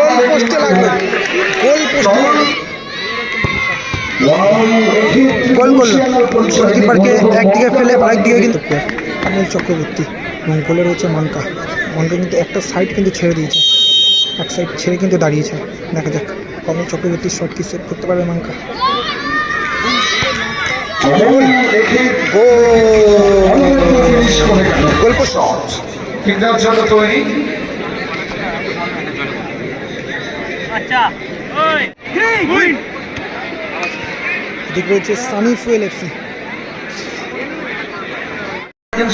গোল পোস্টে লাগল গোল পোস্টে একদিকে কিন্তু কামিল চক্রবর্তী এবং গোলে রয়েছে মানকা মানকা কিন্তু একটা সাইড কিন্তু ছেড়ে দিয়েছে এক সাইড ছেড়ে কিন্তু দাঁড়িয়েছে দেখা যাক কমল চক্রবর্তীর শট কি সেভ করতে পারবে মানকা গোল গোল পোস্ট কেন্দ্রের জন্য তৈরি এদিকে রয়েছে সানি ফুয়েল এফসি।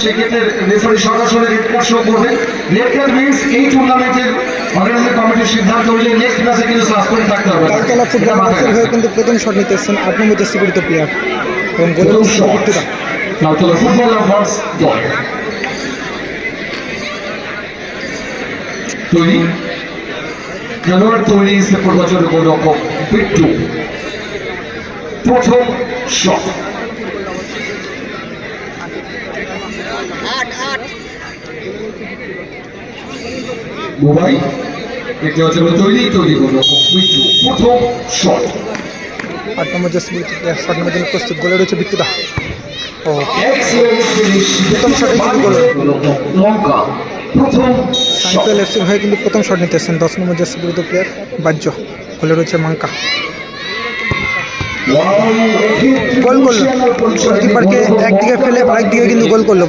সেক্ষেত্রে রেফারি সরাসরি রিপোর্ট শো করবে। রেড কার্ড মিন্স এই টুর্নামেন্টের অর্গানাইজিং কমিটির সিদ্ধান্ত অনুযায়ী নেক্সট ম্যাচে কিন্তু সাসপেন্ড থাকতে হবে। তালতলা ফুটবল এটা হয়ে কিন্তু প্রথম শট নিতে এসছেন আট নম্বর জার্সি পরিত প্লেয়ার এবং ফুটবল লাভার্স দল তৈরি খেলোয়াড় তৈরি সেপ্টেম্বর বছরের গোলরক্ষক বিট্টু। প্রথম শট তৈরি তৈরি গোলরক্ষক বিট্টু। প্রথম শট আট নম্বর জার্সি পরিত প্লেয়ার শট নেওয়ার জন্য প্রস্তুত গোলে রয়েছে বিক্রিদা ও এক্সেলেন্ট ফিনিশ প্রথম শটে কিন্তু গোল। লঙ্কা। প্রথম শট সানফেল এফসির হয়ে কিন্তু প্রথম শট নিতে এসছেন দশ নম্বর জার্সি পরিত প্লেয়ার বাহ্য। গোলে রয়েছে মাঙ্কা। গোল করল। গোলকিপারকে একদিকে ফেলে আরেকদিকে কিন্তু গোল করল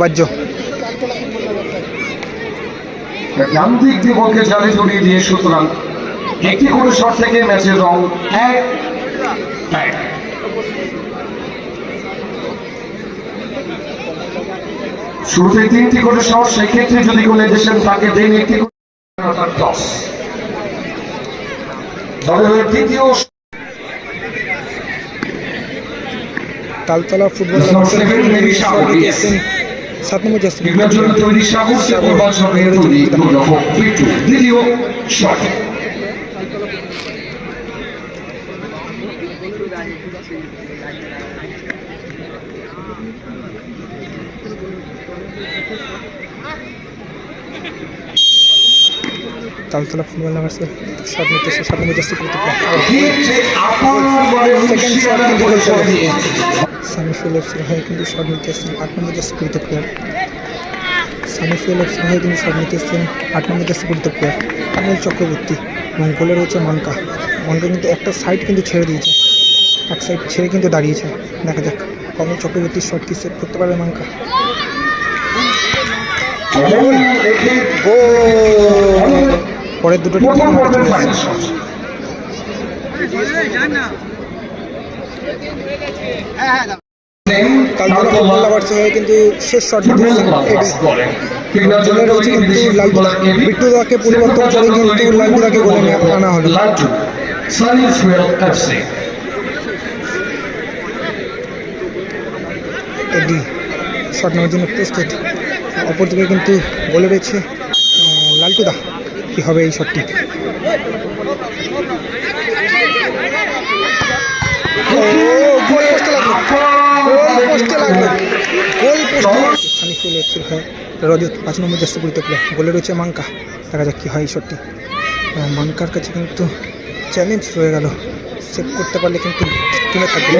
জালে জড়িয়ে দিয়ে সুতরাং একটি করে শট থেকে ম্যাচের রং এক। শুরুতে তিনটি করে শট সেক্ষেত্রে যদি কোনো এডিশন থাকে দেন একটি করে দশ দলের হয়ে তালতলা ফুটবল সাত নম্বর তৈরি সাগর সে ফুটবল তৈরি গোলরক্ষক বিট্টু দ্বিতীয় শট তালতলা ফুটবল ক্লাবের শট নিতে এসে সাত নম্বর জার্সি পরিত প্লেয়ার দিচ্ছে আপার বলে সেকেন্ড শট কিন্তু আট কিন্তু আট চক্রবর্তী এবং গোলে রয়েছে মানকা। মানকা কিন্তু একটা সাইড কিন্তু ছেড়ে দিয়েছে। এক সাইড ছেড়ে কিন্তু দাঁড়িয়েছে। দেখা যাক, কমল চক্রবর্তীর শট কি সেভ করতে পারবে মানকা। পরের দুটো টিম বলের ফাইনাল শট কালতলা হয়ে কিন্তু শেষ শট গোলে রয়েছে কিন্তু লালটুদা বিট্টুদাকে পরিবর্তন করে কিন্তু লালটুদাকে গোলে নিয়ে আনা হলো। লালটু এডি শট নেওয়ার জন্য প্রস্তুত। অপরদিকে কিন্তু বলে রয়েছে লালটুদা কি হবে এই শটটি? রজত পাঁচ নম্বর জাস্তি পরিতে প্লেয়ার গোলে রয়েছে মাঙ্কা। দেখা যাক কী হয় এই শটটি। মাঙ্কার কাছে কিন্তু চ্যালেঞ্জ রয়ে গেল। সেভ করতে পারলে কিন্তু টিমে থাকবে।